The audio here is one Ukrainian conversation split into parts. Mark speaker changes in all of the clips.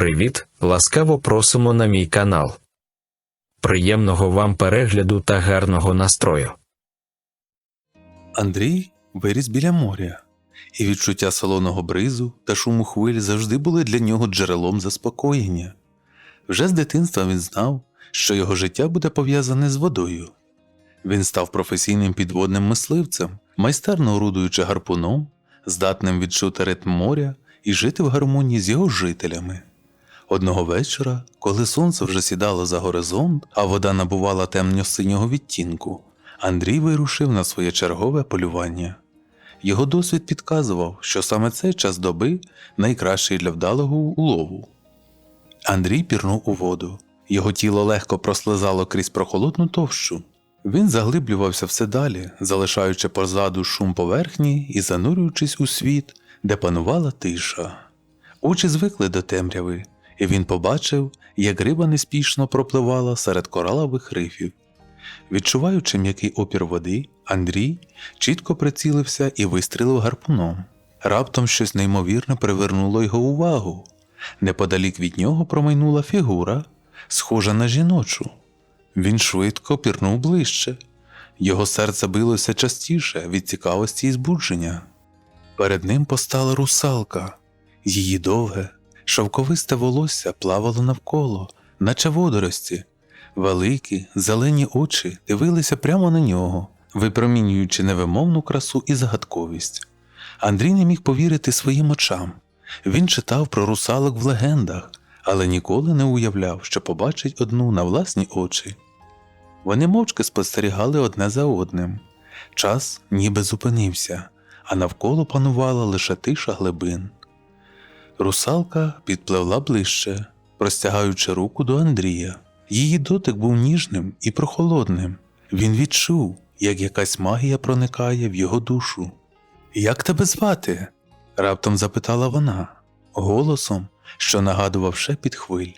Speaker 1: Привіт! Ласкаво просимо на мій канал. Приємного вам перегляду та гарного настрою.
Speaker 2: Андрій виріс біля моря, і відчуття солоного бризу та шуму хвиль завжди були для нього джерелом заспокоєння. Вже з дитинства він знав, що його життя буде пов'язане з водою. Він став професійним підводним мисливцем, майстерно орудуючи гарпуном, здатним відчути ритм моря і жити в гармонії з його жителями. Одного вечора, коли сонце вже сідало за горизонт, а вода набувала темно-синього відтінку, Андрій вирушив на своє чергове полювання. Його досвід підказував, що саме цей час доби найкращий для вдалого улову. Андрій пірнув у воду. Його тіло легко прослизало крізь прохолодну товщу. Він заглиблювався все далі, залишаючи позаду шум поверхні і занурюючись у світ, де панувала тиша. Очі звикли до темряви, і він побачив, як риба неспішно пропливала серед коралових рифів. Відчуваючи м'який опір води, Андрій чітко прицілився і вистрілив гарпуном. Раптом щось неймовірне привернуло його увагу. Неподалік від нього промайнула фігура, схожа на жіночу. Він швидко пірнув ближче. Його серце билося частіше від цікавості і збудження. Перед ним постала русалка. Її довге, шовковисте волосся плавало навколо, наче водорості. Великі, зелені очі дивилися прямо на нього, випромінюючи невимовну красу і загадковість. Андрій не міг повірити своїм очам. Він читав про русалок в легендах, але ніколи не уявляв, що побачить одну на власні очі. Вони мовчки спостерігали одне за одним. Час ніби зупинився, а навколо панувала лише тиша глибин. Русалка підпливла ближче, простягаючи руку до Андрія. Її дотик був ніжним і прохолодним. Він відчув, як якась магія проникає в його душу. Як тебе звати? раптом запитала вона, голосом, що нагадував шепіт хвиль.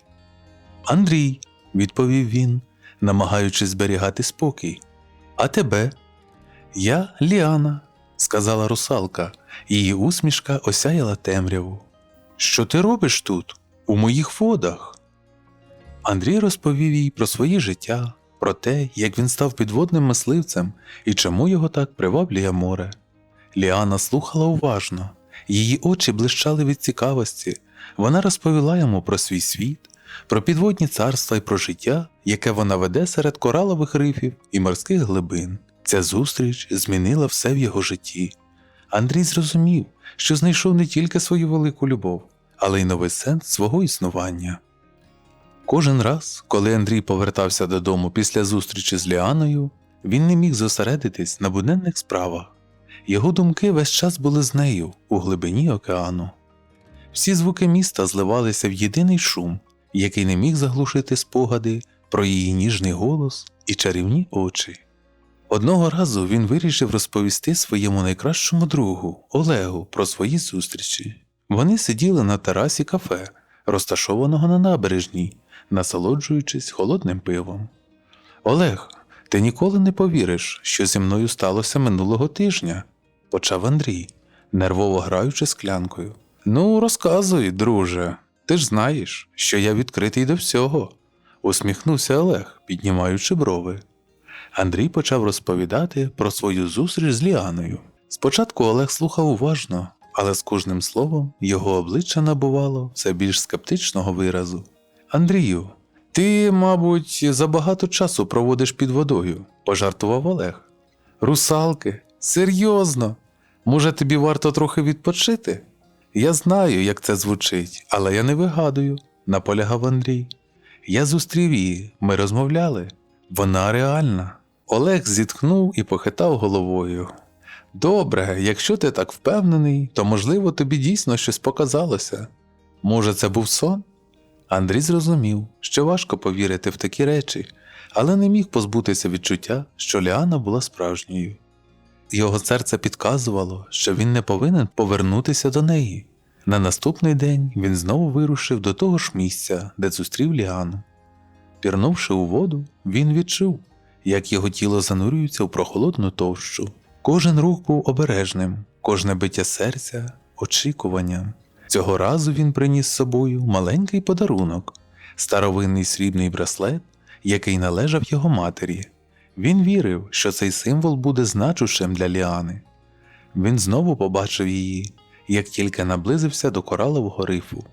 Speaker 2: Андрій, відповів він, намагаючись зберігати спокій. А тебе? Я Ліана, сказала русалка, її усмішка осяяла темряву. Що ти робиш тут, у моїх водах? Андрій розповів їй про своє життя, про те, як він став підводним мисливцем і чому його так приваблює море. Ліана слухала уважно, її очі блищали від цікавості. Вона розповіла йому про свій світ, про підводні царства і про життя, яке вона веде серед коралових рифів і морських глибин. Ця зустріч змінила все в його житті. Андрій зрозумів, що знайшов не тільки свою велику любов, але й новий сенс свого існування. Кожен раз, коли Андрій повертався додому після зустрічі з Ліаною, він не міг зосередитись на буденних справах. Його думки весь час були з нею у глибині океану. Всі звуки міста зливалися в єдиний шум, який не міг заглушити спогади про її ніжний голос і чарівні очі. Одного разу він вирішив розповісти своєму найкращому другу Олегу про свої зустрічі. Вони сиділи на терасі кафе, розташованого на набережній, насолоджуючись холодним пивом. Олег, ти ніколи не повіриш, що зі мною сталося минулого тижня, почав Андрій, нервово граючи склянкою. Ну, розказуй, друже, ти ж знаєш, що я відкритий до всього, усміхнувся Олег, піднімаючи брови. Андрій почав розповідати про свою зустріч з Ліаною. Спочатку Олег слухав уважно, але з кожним словом його обличчя набувало все більш скептичного виразу. Андрію, ти, мабуть, забагато часу проводиш під водою, пожартував Олег. Русалки, серйозно. Може, тобі варто трохи відпочити? Я знаю, як це звучить, але я не вигадую, наполягав Андрій. Я зустрів її, ми розмовляли. Вона реальна. Олег зітхнув і похитав головою. Добре, якщо ти так впевнений, то можливо тобі дійсно щось показалося. Може, це був сон? Андрій зрозумів, що важко повірити в такі речі, але не міг позбутися відчуття, що Ліана була справжньою. Його серце підказувало, що він не повинен повернутися до неї. На наступний день він знову вирушив до того ж місця, де зустрів Ліану. Пірнувши у воду, він відчув, як його тіло занурюється в прохолодну товщу. Кожен рух був обережним, кожне биття серця очікуванням. Цього разу він приніс з собою маленький подарунок старовинний срібний браслет, який належав його матері. Він вірив, що цей символ буде значущим для Ліани. Він знову побачив її, як тільки наблизився до коралового рифу.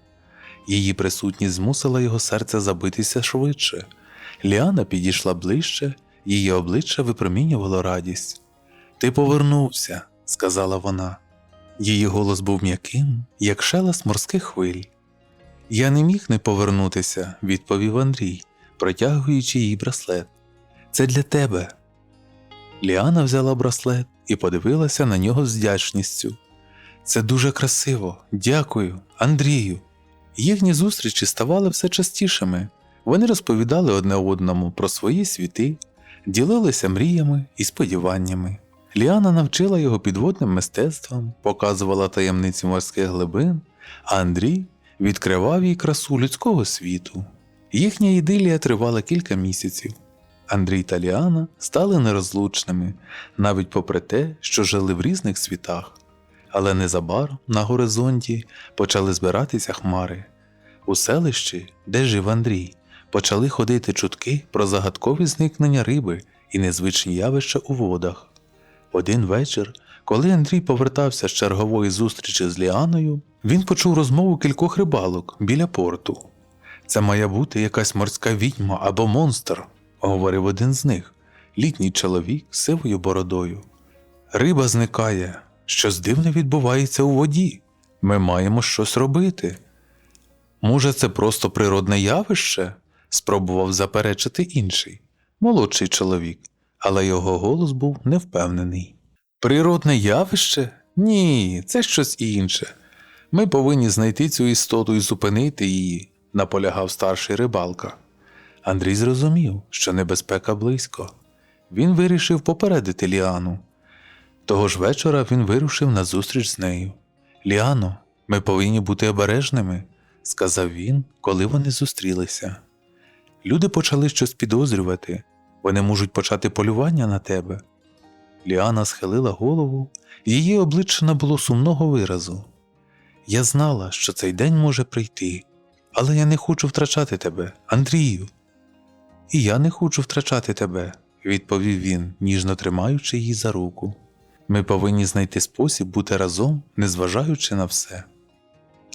Speaker 2: Її присутність змусила його серце забитися швидше. Ліана підійшла ближче, її обличчя випромінювало радість. Ти повернувся, сказала вона. Її голос був м'яким, як шелест морських хвиль. Я не міг не повернутися, відповів Андрій, протягуючи їй браслет. Це для тебе. Ліана взяла браслет і подивилася на нього з вдячністю. Це дуже красиво, дякую, Андрію. Їхні зустрічі ставали все частішими. Вони розповідали одне одному про свої світи, ділилися мріями і сподіваннями. Ліана навчила його підводним мистецтвам, показувала таємниці морських глибин, а Андрій відкривав їй красу людського світу. Їхня ідилія тривала кілька місяців. Андрій та Ліана стали нерозлучними, навіть попри те, що жили в різних світах. Але незабаром на горизонті почали збиратися хмари. У селищі, де жив Андрій, почали ходити чутки про загадкові зникнення риби і незвичні явища у водах. Один вечір, коли Андрій повертався з чергової зустрічі з Ліаною, він почув розмову кількох рибалок біля порту. Це має бути якась морська відьма або монстр, говорив один з них, літній чоловік з сивою бородою. Риба зникає, щось дивне відбувається у воді. Ми маємо щось робити. Може, це просто природне явище? спробував заперечити інший, молодший чоловік, але його голос був невпевнений. Природне явище? Ні, це щось інше. Ми повинні знайти цю істоту і зупинити її, наполягав старший рибалка. Андрій зрозумів, що небезпека близько. Він вирішив попередити Ліану. Того ж вечора він вирушив на зустріч з нею. Ліано, ми повинні бути обережними, сказав він, коли вони зустрілися. Люди почали щось підозрювати, вони можуть почати полювання на тебе. Ліана схилила голову, її обличчя набуло сумного виразу. Я знала, що цей день може прийти, але я не хочу втрачати тебе, Андрію. І я не хочу втрачати тебе, відповів він, ніжно тримаючи її за руку. Ми повинні знайти спосіб бути разом, незважаючи на все.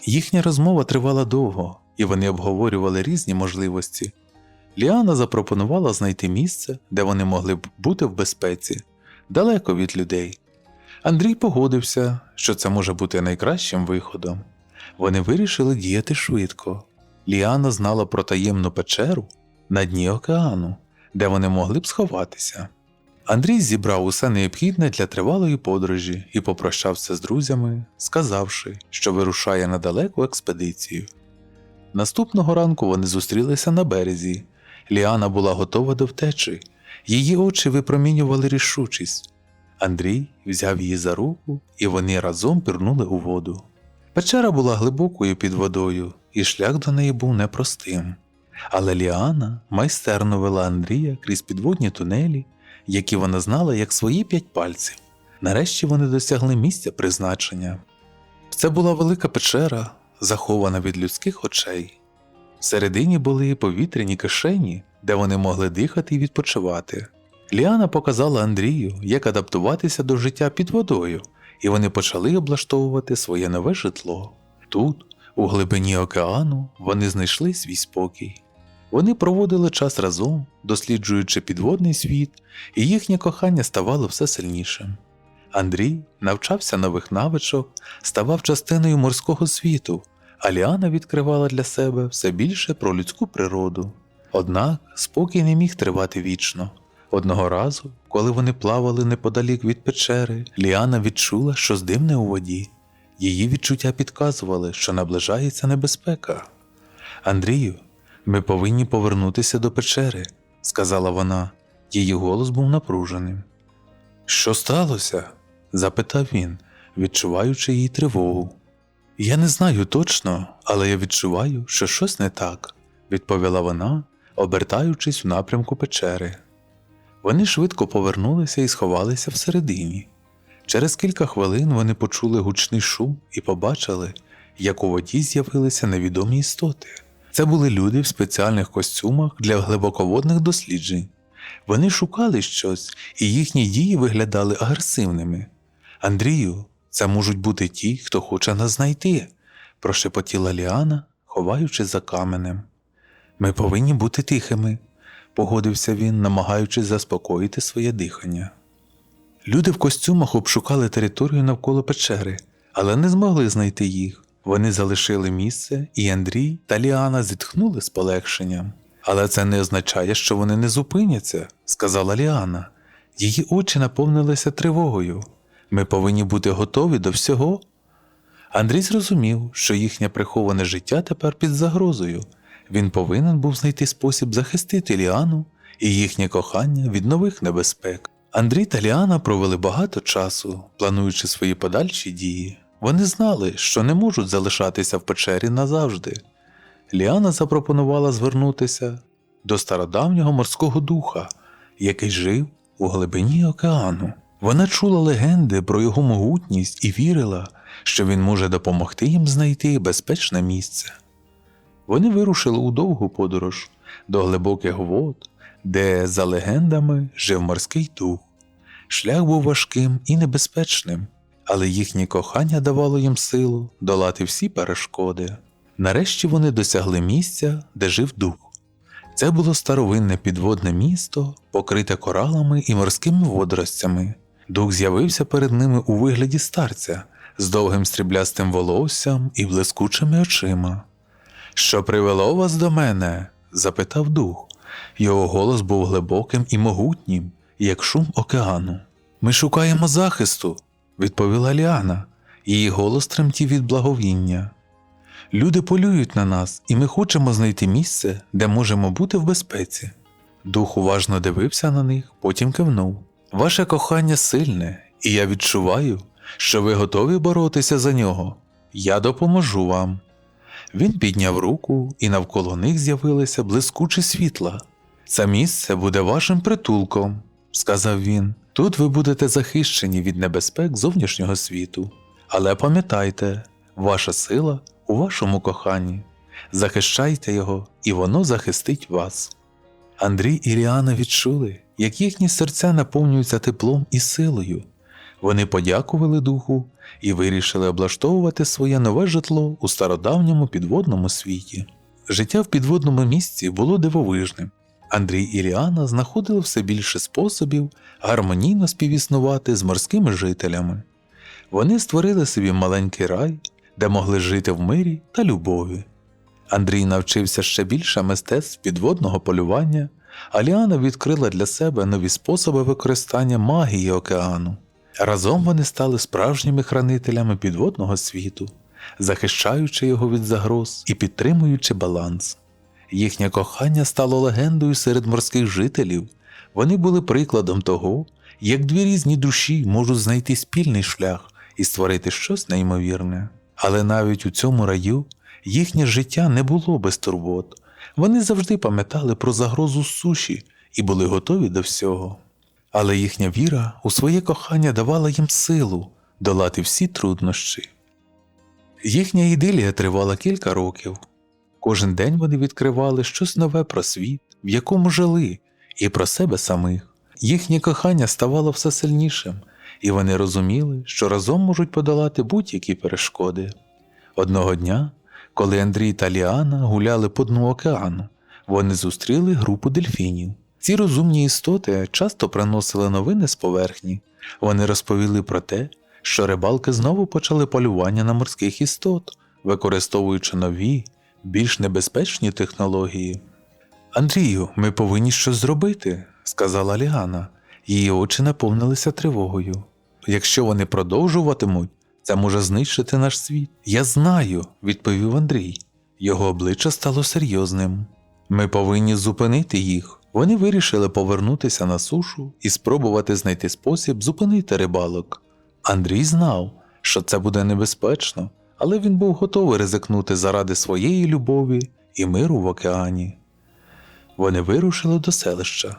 Speaker 2: Їхня розмова тривала довго, і вони обговорювали різні можливості. Ліана запропонувала знайти місце, де вони могли б бути в безпеці, далеко від людей. Андрій погодився, що це може бути найкращим виходом. Вони вирішили діяти швидко. Ліана знала про таємну печеру на дні океану, де вони могли б сховатися. Андрій зібрав усе необхідне для тривалої подорожі і попрощався з друзями, сказавши, що вирушає на далеку експедицію. Наступного ранку вони зустрілися на березі. Ліана була готова до втечі, її очі випромінювали рішучість. Андрій взяв її за руку, і вони разом пірнули у воду. Печера була глибокою під водою, і шлях до неї був непростим. Але Ліана майстерно вела Андрія крізь підводні тунелі, які вона знала як свої п'ять пальців. Нарешті вони досягли місця призначення. Це була велика печера, захована від людських очей. Всередині були повітряні кишені, де вони могли дихати і відпочивати. Ліана показала Андрію, як адаптуватися до життя під водою, і вони почали облаштовувати своє нове житло. Тут, у глибині океану, вони знайшли свій спокій. Вони проводили час разом, досліджуючи підводний світ, і їхнє кохання ставало все сильнішим. Андрій навчався нових навичок, ставав частиною морського світу, а Ліана відкривала для себе все більше про людську природу. Однак спокій не міг тривати вічно. Одного разу, коли вони плавали неподалік від печери, Ліана відчула щось дивне у воді. Її відчуття підказували, що наближається небезпека. Андрію, ми повинні повернутися до печери, сказала вона. Її голос був напруженим. Що сталося? запитав він, відчуваючи її тривогу. Я не знаю точно, але я відчуваю, що щось не так, відповіла вона, обертаючись у напрямку печери. Вони швидко повернулися і сховалися всередині. Через кілька хвилин вони почули гучний шум і побачили, як у воді з'явилися невідомі істоти. Це були люди в спеціальних костюмах для глибоководних досліджень. Вони шукали щось, і їхні дії виглядали агресивними. Андрію, це можуть бути ті, хто хоче нас знайти, прошепотіла Ліана, ховаючись за каменем. Ми повинні бути тихими, погодився він, намагаючись заспокоїти своє дихання. Люди в костюмах обшукали територію навколо печери, але не змогли знайти їх. Вони залишили місце, і Андрій та Ліана зітхнули з полегшенням. Але це не означає, що вони не зупиняться, сказала Ліана. Її очі наповнилися тривогою. Ми повинні бути готові до всього. Андрій зрозумів, що їхнє приховане життя тепер під загрозою. Він повинен був знайти спосіб захистити Ліану і їхнє кохання від нових небезпек. Андрій та Ліана провели багато часу, плануючи свої подальші дії. Вони знали, що не можуть залишатися в печері назавжди. Ліана запропонувала звернутися до стародавнього морського духа, який жив у глибині океану. Вона чула легенди про його могутність і вірила, що він може допомогти їм знайти безпечне місце. Вони вирушили у довгу подорож до глибоких вод, де, за легендами, жив морський дух. Шлях був важким і небезпечним, але їхнє кохання давало їм силу долати всі перешкоди. Нарешті вони досягли місця, де жив дух. Це було старовинне підводне місто, покрите коралами і морськими водоростями. Дух з'явився перед ними у вигляді старця з довгим стріблястим волоссям і блискучими очима. Що привело вас до мене? запитав дух. Його голос був глибоким і могутнім, як шум океану. Ми шукаємо захисту, відповіла Ліана. Її голос тремтів від благовіння. Люди полюють на нас, і ми хочемо знайти місце, де можемо бути в безпеці. Дух уважно дивився на них, потім кивнув. Ваше кохання сильне, і я відчуваю, що ви готові боротися за нього. Я допоможу вам. Він підняв руку, і навколо них з'явилися блискучі світла. Це місце буде вашим притулком, сказав він. Тут ви будете захищені від небезпек зовнішнього світу. Але пам'ятайте, ваша сила у вашому коханні. Захищайте його, і воно захистить вас. Андрій і Ріана відчули, як їхні серця наповнюються теплом і силою. Вони подякували духу і вирішили облаштовувати своє нове житло у стародавньому підводному світі. Життя в підводному місці було дивовижним. Андрій і Ріана знаходили все більше способів гармонійно співіснувати з морськими жителями. Вони створили собі маленький рай, де могли жити в мирі та любові. Андрій навчився ще більше мистецтв підводного полювання, а Ліана відкрила для себе нові способи використання магії океану. Разом вони стали справжніми хранителями підводного світу, захищаючи його від загроз і підтримуючи баланс. Їхнє кохання стало легендою серед морських жителів. Вони були прикладом того, як дві різні душі можуть знайти спільний шлях і створити щось неймовірне. Але навіть у цьому раю їхнє життя не було без турбот. Вони завжди пам'ятали про загрозу суші і були готові до всього. Але їхня віра у своє кохання давала їм силу долати всі труднощі. Їхня ідилія тривала кілька років. Кожен день вони відкривали щось нове про світ, в якому жили, і про себе самих. Їхнє кохання ставало все сильнішим, і вони розуміли, що разом можуть подолати будь-які перешкоди. Одного дня, коли Андрій та Ліана гуляли по дну океану, вони зустріли групу дельфінів. Ці розумні істоти часто приносили новини з поверхні. Вони розповіли про те, що рибалки знову почали полювання на морських істот, використовуючи нові, більш небезпечні технології. Андрію, ми повинні щось зробити, сказала Ліана. Її очі наповнилися тривогою. Якщо вони продовжуватимуть, це може знищити наш світ. Я знаю, відповів Андрій. Його обличчя стало серйозним. Ми повинні зупинити їх. Вони вирішили повернутися на сушу і спробувати знайти спосіб зупинити рибалок. Андрій знав, що це буде небезпечно, але він був готовий ризикнути заради своєї любові і миру в океані. Вони вирушили до селища.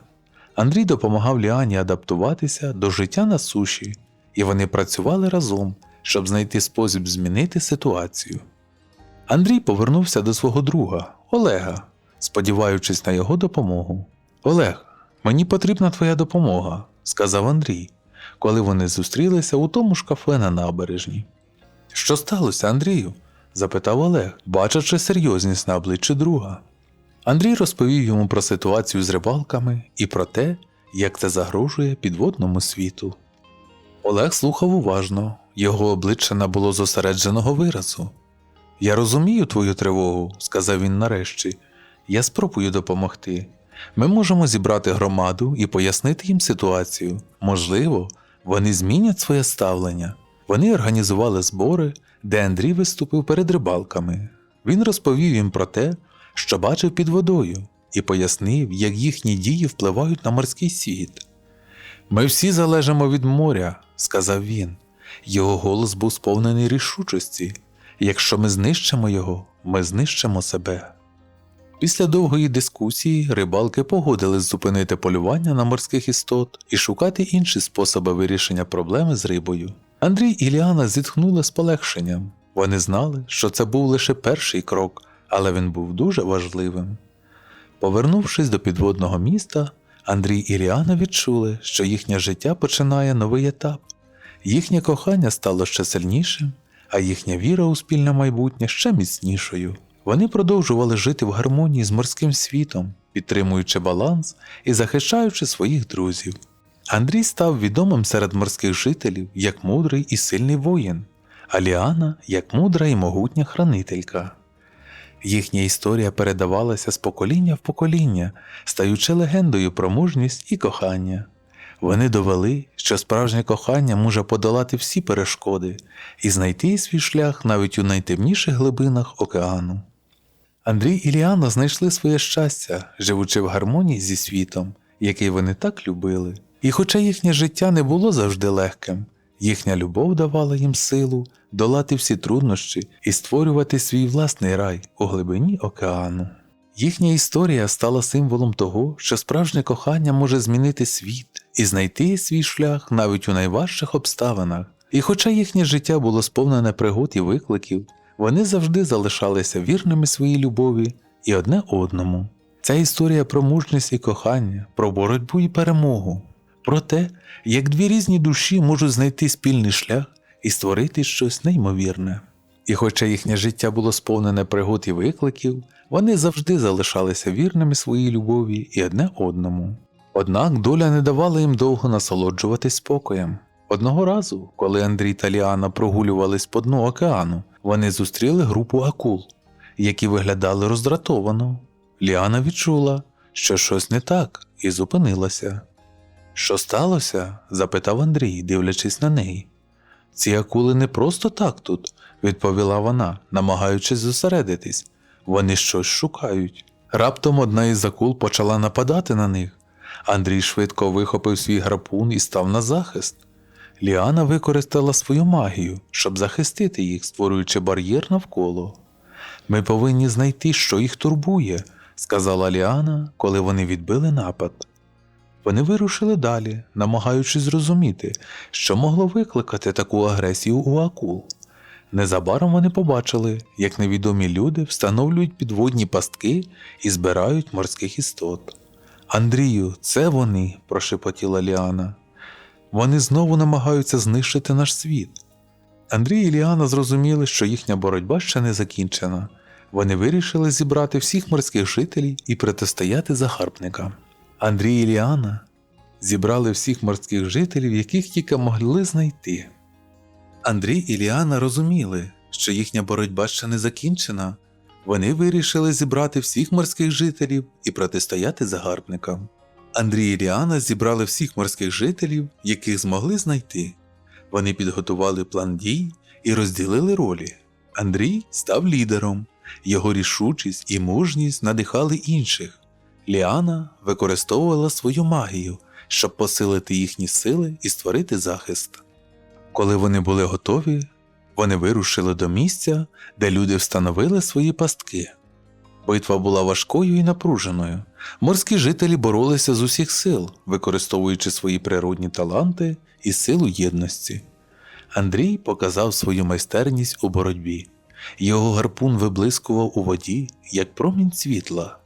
Speaker 2: Андрій допомагав Ліані адаптуватися до життя на суші, і вони працювали разом, щоб знайти спосіб змінити ситуацію. Андрій повернувся до свого друга Олега, сподіваючись на його допомогу. Олег, мені потрібна твоя допомога, сказав Андрій, коли вони зустрілися у тому ж кафе на набережні. Що сталося, Андрію? запитав Олег, бачачи серйозність на обличчі друга. Андрій розповів йому про ситуацію з рибалками і про те, як це загрожує підводному світу. Олег слухав уважно, його обличчя набуло зосередженого виразу. Я розумію твою тривогу, сказав він нарешті. Я спробую допомогти. Ми можемо зібрати громаду і пояснити їм ситуацію. Можливо, вони змінять своє ставлення. Вони організували збори, де Андрій виступив перед рибалками. Він розповів їм про те, що бачив під водою, і пояснив, як їхні дії впливають на морський світ. Ми всі залежимо від моря, сказав він. Його голос був сповнений рішучості. Якщо ми знищимо його, ми знищимо себе. Після довгої дискусії рибалки погодились зупинити полювання на морських істот і шукати інші способи вирішення проблеми з рибою. Андрій і Ліана зітхнули з полегшенням. Вони знали, що це був лише перший крок, але він був дуже важливим. Повернувшись до підводного міста, Андрій і Ліана відчули, що їхнє життя починає новий етап. Їхнє кохання стало ще сильнішим, а їхня віра у спільне майбутнє ще міцнішою. Вони продовжували жити в гармонії з морським світом, підтримуючи баланс і захищаючи своїх друзів. Андрій став відомим серед морських жителів як мудрий і сильний воїн, а Ліана як мудра і могутня хранителька. Їхня історія передавалася з покоління в покоління, стаючи легендою про мужність і кохання. Вони довели, що справжнє кохання може подолати всі перешкоди і знайти свій шлях навіть у найтемніших глибинах океану. Андрій і Ліана знайшли своє щастя, живучи в гармонії зі світом, який вони так любили. І хоча їхнє життя не було завжди легким, їхня любов давала їм силу долати всі труднощі і створювати свій власний рай у глибині океану. Їхня історія стала символом того, що справжнє кохання може змінити світ і знайти свій шлях навіть у найважчих обставинах. І хоча їхнє життя було сповнене пригод і викликів, вони завжди залишалися вірними своїй любові і одне одному. Ця історія про мужність і кохання, про боротьбу і перемогу, про те, як дві різні душі можуть знайти спільний шлях і створити щось неймовірне. І хоча їхнє життя було сповнене пригод і викликів, вони завжди залишалися вірними своїй любові і одне одному. Однак доля не давала їм довго насолоджуватись спокоєм. Одного разу, коли Андрій та Ліана прогулювались по дну океану, вони зустріли групу акул, які виглядали роздратовано. Ліана відчула, що щось не так, і зупинилася. Що сталося? запитав Андрій, дивлячись на неї. Ці акули не просто так тут, відповіла вона, намагаючись зосередитись. Вони щось шукають. Раптом одна із акул почала нападати на них. Андрій швидко вихопив свій гарпун і став на захист. Ліана використала свою магію, щоб захистити їх, створюючи бар'єр навколо. Ми повинні знайти, що їх турбує, сказала Ліана, коли вони відбили напад. Вони вирушили далі, намагаючись зрозуміти, що могло викликати таку агресію у акул. Незабаром вони побачили, як невідомі люди встановлюють підводні пастки і збирають морських істот. Андрію, це вони, прошепотіла Ліана. Вони знову намагаються знищити наш світ. Андрій і Ліана зрозуміли, що їхня боротьба ще не закінчена. Вони вирішили зібрати всіх морських жителів і протистояти загарбникам. Андрій і Ліана зібрали всіх морських жителів, яких тільки могли знайти. Андрій і Ліана розуміли, що їхня боротьба ще не закінчена. Вони вирішили зібрати всіх морських жителів і протистояти загарбникам. Андрій і Ліана зібрали всіх морських жителів, яких змогли знайти. Вони підготували план дій і розділили ролі. Андрій став лідером, його рішучість і мужність надихали інших. Ліана використовувала свою магію, щоб посилити їхні сили і створити захист. Коли вони були готові, вони вирушили до місця, де люди встановили свої пастки. Битва була важкою і напруженою. Морські жителі боролися з усіх сил, використовуючи свої природні таланти і силу єдності. Андрій показав свою майстерність у боротьбі. Його гарпун виблискував у воді, як промінь світла.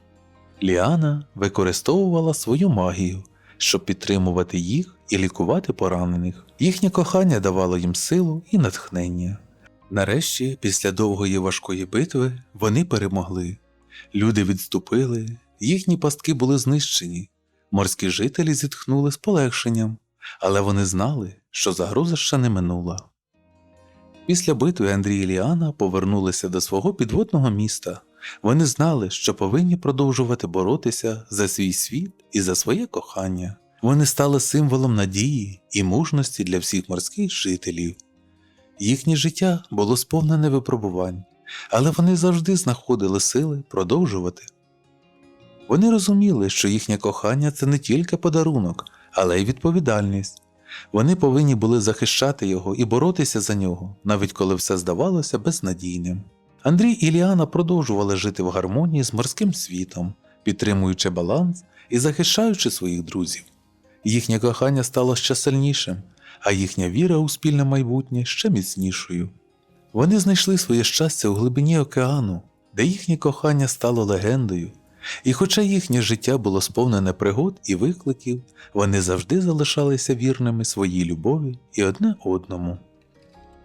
Speaker 2: Ліана використовувала свою магію, щоб підтримувати їх і лікувати поранених. Їхнє кохання давало їм силу і натхнення. Нарешті, після довгої важкої битви, вони перемогли. Люди відступили, їхні пастки були знищені. Морські жителі зітхнули з полегшенням, але вони знали, що загроза ще не минула. Після битви Андрій і Ліана повернулися до свого підводного міста. Вони знали, що повинні продовжувати боротися за свій світ і за своє кохання. Вони стали символом надії і мужності для всіх морських жителів. Їхнє життя було сповнене випробувань, але вони завжди знаходили сили продовжувати. Вони розуміли, що їхнє кохання це не тільки подарунок, але й відповідальність. Вони повинні були захищати його і боротися за нього, навіть коли все здавалося безнадійним. Андрій і Ліана продовжували жити в гармонії з морським світом, підтримуючи баланс і захищаючи своїх друзів. Їхнє кохання стало ще сильнішим, а їхня віра у спільне майбутнє ще міцнішою. Вони знайшли своє щастя у глибині океану, де їхнє кохання стало легендою, і хоча їхнє життя було сповнене пригод і викликів, вони завжди залишалися вірними своїй любові і одне одному.